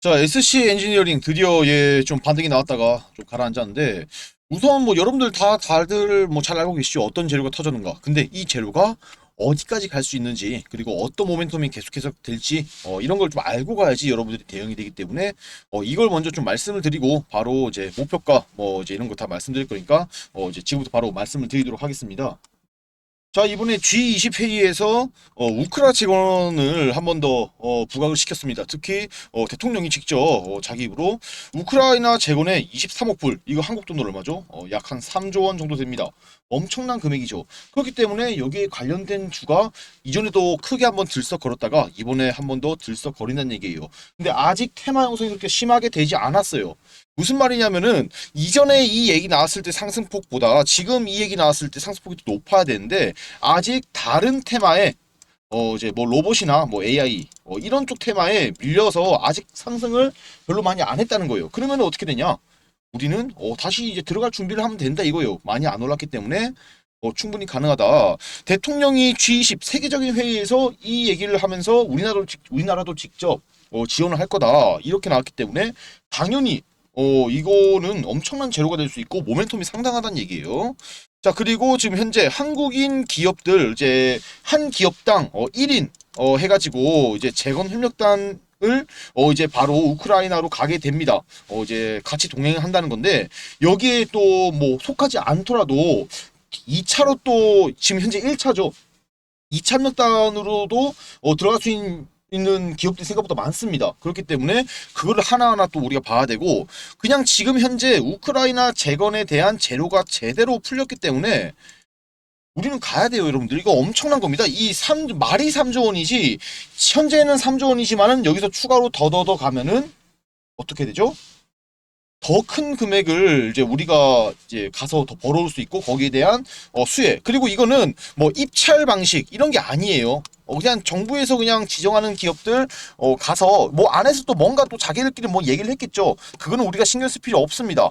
자, SC 엔지니어링 드디어 예, 좀 반등이 나왔다가 좀 가라앉았는데 우선 뭐 여러분들 다 다들 뭐 잘 알고 계시죠? 어떤 재료가 터졌는가. 근데 이 재료가 어디까지 갈 수 있는지 그리고 어떤 모멘텀이 계속해서 될지 어, 이런 걸 좀 알고 가야지 여러분들이 대응이 되기 때문에 어, 이걸 먼저 좀 말씀을 드리고 바로 이제 목표가 뭐 이제 이런 거 다 말씀드릴 거니까 어, 이제 지금부터 바로 말씀을 드리도록 하겠습니다. 자 이번에 G20 회의에서 어, 우크라 재건을 한 번 더 어, 부각을 시켰습니다. 특히 어, 대통령이 직접 어, 자기 입으로 우크라이나 재건에 23억 불 이거 한국 돈으로 얼마죠? 어, 약 한 3조 원 정도 됩니다. 엄청난 금액이죠. 그렇기 때문에 여기에 관련된 주가 이전에도 크게 한번 들썩거렸다가 이번에 한 번 더 들썩거린다는 얘기예요. 근데 아직 테마 형성이 그렇게 심하게 되지 않았어요. 무슨 말이냐면은 이전에 이 얘기 나왔을 때 상승폭보다 지금 이 얘기 나왔을 때 상승폭이 더 높아야 되는데 아직 다른 테마에 어 이제 뭐 로봇이나 뭐 AI 어 이런 쪽 테마에 밀려서 아직 상승을 별로 많이 안 했다는 거예요. 그러면 어떻게 되냐? 우리는 어 다시 이제 들어갈 준비를 하면 된다 이거예요. 많이 안 올랐기 때문에 어, 충분히 가능하다. 대통령이 G20 세계적인 회의에서 이 얘기를 하면서 우리나라도 직- 우리나라도 직접 어, 지원을 할 거다 이렇게 나왔기 때문에 당연히 어 이거는 엄청난 재료가 될 수 있고 모멘텀이 상당하다는 얘기예요. 자 그리고 지금 현재 한국인 기업들 이제 한 기업당 어 1인 어 해가지고 이제 재건 협력단을 어 이제 바로 우크라이나로 가게 됩니다. 어 이제 같이 동행한다는 건데 여기에 또 뭐 속하지 않더라도 2차로 또 지금 현재 1차죠. 2차 협력단으로도 어 들어갈 수 있는 있는 기업들이 생각보다 많습니다. 그렇기 때문에 그거를 하나하나 또 우리가 봐야 되고 그냥 지금 현재 우크라이나 재건에 대한 재료가 제대로 풀렸기 때문에 우리는 가야 돼요, 여러분들. 이거 엄청난 겁니다. 이 3, 말이 3조 원이지, 현재는 3조 원이지만은 여기서 추가로 더더더 가면은 어떻게 되죠? 더 큰 금액을 이제 우리가 이제 가서 더 벌어올 수 있고 거기에 대한 어, 수혜 그리고 이거는 뭐 입찰 방식 이런 게 아니에요. 어, 그냥 정부에서 그냥 지정하는 기업들 어, 가서 뭐 안에서 또 뭔가 또 자기들끼리 뭐 얘기를 했겠죠. 그거는 우리가 신경 쓸 필요 없습니다.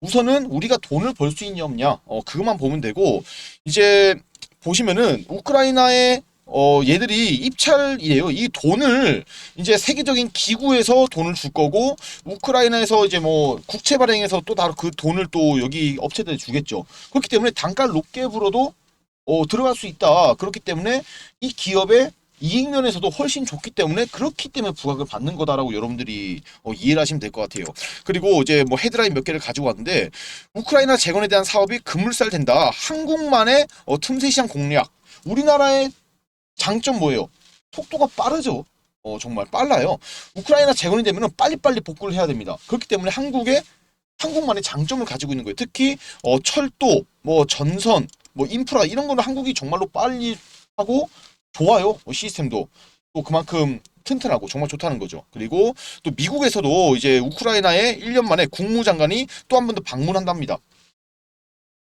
우선은 우리가 돈을 벌 수 있냐 없냐 어, 그것만 보면 되고 이제 보시면은 우크라이나의 어 얘들이 입찰이에요. 이 돈을 이제 세계적인 기구에서 돈을 줄 거고 우크라이나에서 이제 뭐 국채 발행해서 또 다른 그 돈을 또 여기 업체들에 주겠죠. 그렇기 때문에 단가를 높게 불어도 어 들어갈 수 있다. 그렇기 때문에 이 기업의 이익 면에서도 훨씬 좋기 때문에 그렇기 때문에 부각을 받는 거다라고 여러분들이 어, 이해를 하시면 될 것 같아요. 그리고 이제 뭐 헤드라인 몇 개를 가지고 왔는데 우크라이나 재건에 대한 사업이 급물살 된다. 한국만의 어, 틈새 시장 공략. 우리나라의 장점 뭐예요? 속도가 빠르죠. 어, 정말 빨라요. 우크라이나 재건이 되면 빨리빨리 복구를 해야 됩니다. 그렇기 때문에 한국의 한국만의 장점을 가지고 있는 거예요. 특히 어, 철도, 뭐 전선, 뭐 인프라 이런 거는 한국이 정말로 빨리 하고 좋아요. 어, 시스템도 또 그만큼 튼튼하고 정말 좋다는 거죠. 그리고 또 미국에서도 이제 우크라이나에 1년 만에 국무장관이 또 한 번 더 방문한답니다.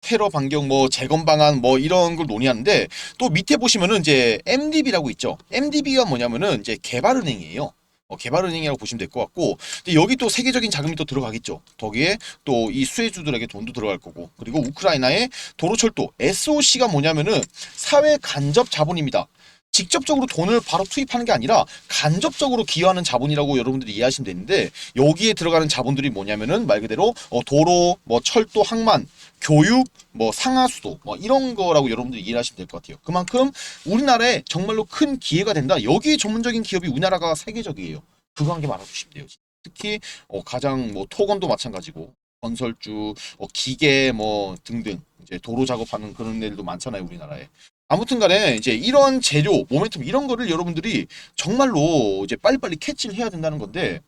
테러 반경 뭐 재건 방안 뭐 이런 걸 논의하는데 또 밑에 보시면은 이제 MDB라고 있죠. MDB가 뭐냐면은 이제 개발은행이에요. 어, 개발은행이라고 보시면 될 것 같고 근데 여기 또 세계적인 자금이 또 들어가겠죠. 거기에 또 이 수혜주들에게 돈도 들어갈 거고 그리고 우크라이나의 도로철도 SOC가 뭐냐면은 사회 간접 자본입니다. 직접적으로 돈을 바로 투입하는 게 아니라 간접적으로 기여하는 자본이라고 여러분들이 이해하시면 되는데 여기에 들어가는 자본들이 뭐냐면은 말 그대로 어, 도로, 뭐 철도, 항만, 교육, 뭐 상하수도 뭐 이런 거라고 여러분들이 이해하시면 될 것 같아요. 그만큼 우리나라에 정말로 큰 기회가 된다. 여기에 전문적인 기업이 우리나라가 세계적이에요. 그거 한 개 말아주시면 돼요. 특히 어, 가장 뭐 토건도 마찬가지고 건설주, 어, 기계 뭐 등등 이제 도로 작업하는 그런 애들도 많잖아요 우리나라에. 아무튼 간에 이제 이런 재료, 모멘텀 이런 거를 여러분들이 정말로 이제 빨리빨리 캐치를 해야 된다는 건데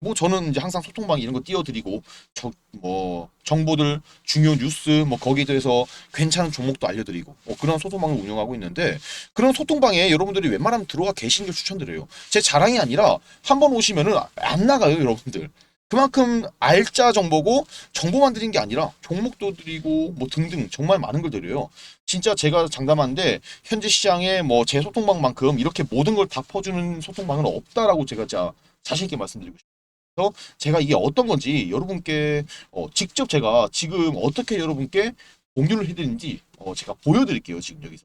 뭐 저는 이제 항상 소통방 이런 거 띄워드리고 저 뭐 정보들 중요 뉴스 뭐 거기에 대해서 괜찮은 종목도 알려드리고 뭐 그런 소통방을 운영하고 있는데 그런 소통방에 여러분들이 웬만하면 들어가 계시는 걸 추천드려요. 제 자랑이 아니라 한번 오시면은 안 나가요 여러분들. 그만큼 알짜 정보고 정보만 드린 게 아니라 종목도 드리고 뭐 등등 정말 많은 걸 드려요. 진짜 제가 장담하는데 현재 시장에 뭐 제 소통방만큼 이렇게 모든 걸 다 퍼주는 소통방은 없다라고 제가 자 자신 있게 말씀드리고 싶어요. 그래서 제가 이게 어떤 건지 여러분께 어, 직접 제가 지금 어떻게 여러분께 공유를 해드리는지 어, 제가 보여드릴게요 지금 여기서.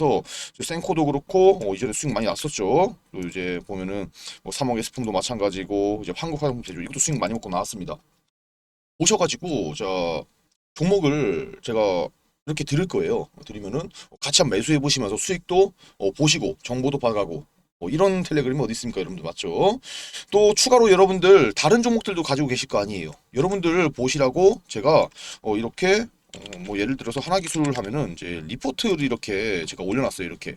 어, 그래서 센코도 그렇고 어, 이전에 수익 많이 났었죠. 또 이제 보면은 뭐 3억 S품도 마찬가지고 이제 한국 화장품 제조 이것도 수익 많이 먹고 나왔습니다. 오셔가지고 자 종목을 제가 이렇게 드릴 거예요. 드리면은 같이 한번 매수해 보시면서 수익도 어, 보시고 정보도 받아가고 어, 이런 텔레그램이 어디 있습니까, 여러분들 맞죠? 또 추가로 여러분들 다른 종목들도 가지고 계실 거 아니에요. 여러분들 보시라고 제가 어, 이렇게 어, 뭐 예를 들어서 하나 기술을 하면은 이제 리포트를 이렇게 제가 올려놨어요. 이렇게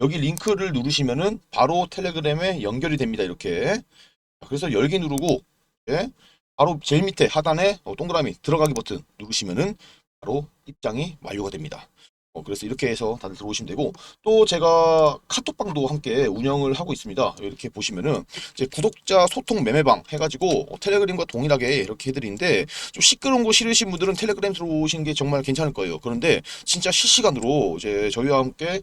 여기 링크를 누르시면은 바로 텔레그램에 연결이 됩니다. 이렇게. 그래서 열기 누르고 예, 바로 제일 밑에 하단에 어, 동그라미 들어가기 버튼 누르시면은 바로 입장이 완료가 됩니다. 어, 그래서 이렇게 해서 다들 들어오시면 되고 또 제가 카톡방도 함께 운영을 하고 있습니다. 이렇게 보시면은 이제 구독자 소통 매매방 해가지고 어, 텔레그램과 동일하게 이렇게 해드리는데 좀 시끄러운 거 싫으신 분들은 텔레그램 들어오시는 게 정말 괜찮을 거예요. 그런데 진짜 실시간으로 이제 저희와 함께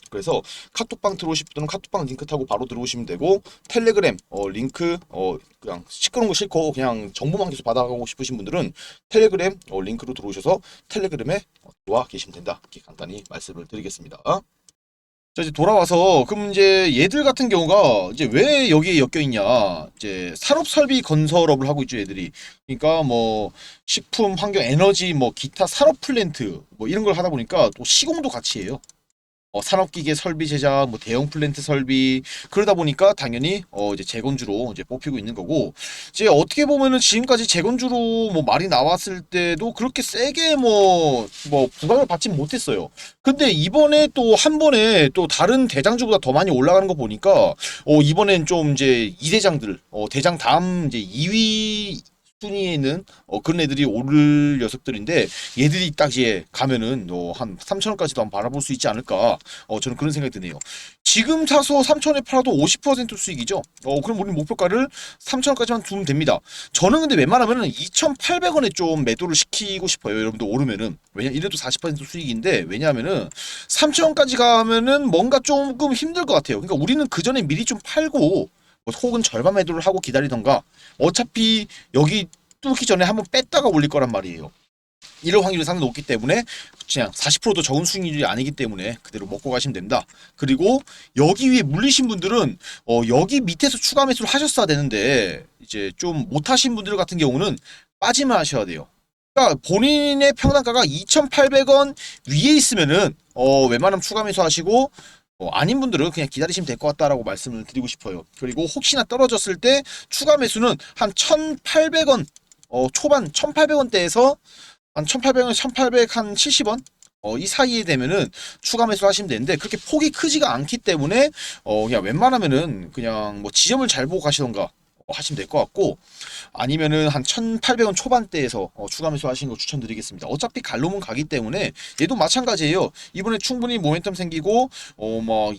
그래서 카톡방 들어오실 분들은 카톡방 링크 타고 바로 들어오시면 되고 텔레그램 어, 링크 어, 그냥 시끄러운 거 싫고 그냥 정보만 계속 받아가고 싶으신 분들은 텔레그램 어, 링크로 들어오셔서 텔레그램에 어, 들어와 계시면 된다. 이렇게 간단히 말씀을 드리겠습니다. 자 이제 돌아와서 그럼 이제 얘들 같은 경우가 이제 왜 여기에 엮여 있냐 이제 산업 설비 건설업을 하고 있죠 얘들이 그러니까 뭐 식품 환경 에너지 뭐 기타 산업 플랜트 뭐 이런 걸 하다 보니까 또 시공도 같이 해요 어, 산업기계 설비 제작, 뭐 대형 플랜트 설비 그러다 보니까 당연히 어 이제 재건주로 이제 뽑히고 있는 거고 이제 어떻게 보면은 지금까지 재건주로 뭐 말이 나왔을 때도 그렇게 세게 뭐뭐 부각을 받지 못했어요. 근데 이번에 또 한 번에 또 다른 대장주보다 더 많이 올라가는 거 보니까 어 이번엔 좀 이제 이 대장들 어 대장 다음 이제 2위 순위에 있는 어, 그런 애들이 오를 녀석들인데 얘들이 딱 이제 가면은 어, 한 3천원까지도 한번 바라볼 수 있지 않을까 어, 저는 그런 생각이 드네요. 지금 사서 3천원에 팔아도 50% 수익이죠. 어, 그럼 우리 목표가를 3천원까지만 두면 됩니다. 저는 근데 웬만하면은 2,800원에 좀 매도를 시키고 싶어요. 여러분들 오르면은 왜냐 이래도 40% 수익인데 왜냐하면은 3천원까지 가면은 뭔가 조금 힘들 것 같아요. 그러니까 우리는 그 전에 미리 좀 팔고 뭐 혹은 절반 매도를 하고 기다리던가 어차피 여기 뚫기 전에 한번 뺐다가 올릴 거란 말이에요. 이럴 확률이 상당히 높기 때문에 그냥 40%도 적은 수익률이 아니기 때문에 그대로 먹고 가시면 됩니다. 그리고 여기 위에 물리신 분들은 어 여기 밑에서 추가 매수를 하셨어야 되는데 이제 좀 못하신 분들 같은 경우는 빠지만 하셔야 돼요. 그러니까 본인의 평단가가 2,800원 위에 있으면은 어 웬만하면 추가 매수하시고 어, 아닌 분들은 그냥 기다리시면 될 것 같다라고 말씀을 드리고 싶어요. 그리고 혹시나 떨어졌을 때 추가 매수는 한 1,800원 어, 초반 1,800원대에서 한 1,800원, 1,800한 70원 어, 이 사이에 되면은 추가 매수 하시면 되는데 그렇게 폭이 크지가 않기 때문에 어, 그냥 웬만하면은 그냥 뭐 지점을 잘 보고 가시던가 어, 하시면 될 것 같고 아니면은 한 1,800원 초반대에서 어, 추가 매수 하시는 거 추천드리겠습니다. 어차피 갈로문 가기 때문에 얘도 마찬가지예요. 이번에 충분히 모멘텀 생기고 어뭐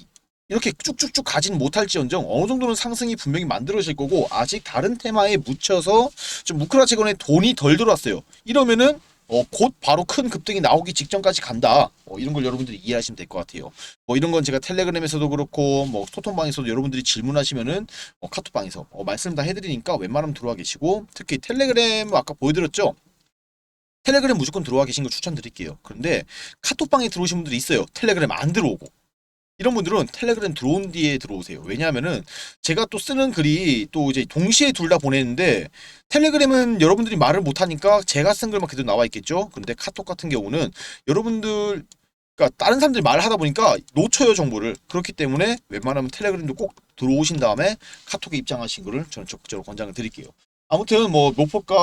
이렇게 쭉쭉쭉 가진 못할지언정 어느 정도는 상승이 분명히 만들어질 거고 아직 다른 테마에 묻혀서 좀 무크라치건에 돈이 덜 들어왔어요. 이러면은 어, 곧 바로 큰 급등이 나오기 직전까지 간다. 어, 이런 걸 여러분들이 이해하시면 될 것 같아요. 뭐 이런 건 제가 텔레그램에서도 그렇고 뭐 토톤방에서도 여러분들이 질문하시면은 어, 카톡방에서 어, 말씀 다 해드리니까 웬만하면 들어와 계시고 특히 텔레그램 아까 보여드렸죠. 텔레그램 무조건 들어와 계신 거 추천드릴게요. 그런데 카톡방에 들어오신 분들이 있어요. 텔레그램 안 들어오고. 이런 분들은 텔레그램 들어온 뒤에 들어오세요. 왜냐하면은 제가 또 쓰는 글이 또 이제 동시에 둘 다 보내는데 텔레그램은 여러분들이 말을 못하니까 제가 쓴 글만 그대로 나와 있겠죠. 그런데 카톡 같은 경우는 여러분들 그러니까 다른 사람들이 말을 하다 보니까 놓쳐요 정보를 그렇기 때문에 웬만하면 텔레그램도 꼭 들어오신 다음에 카톡에 입장하신 거를 저는 적극적으로 권장을 드릴게요. 아무튼 뭐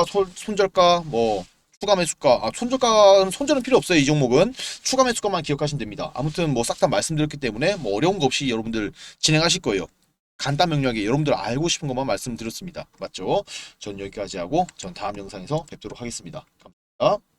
손- 손절가 뭐 추가 매수가 아 손절가 손절은 필요 없어요 이 종목은 추가 매수가만 기억하시면 됩니다. 아무튼 뭐 싹 다 말씀드렸기 때문에 뭐 어려운 거 없이 여러분들 진행하실 거예요. 간단 명료하게 여러분들 알고 싶은 것만 말씀드렸습니다. 맞죠? 전 여기까지 하고 전 다음 영상에서 뵙도록 하겠습니다. 감사합니다.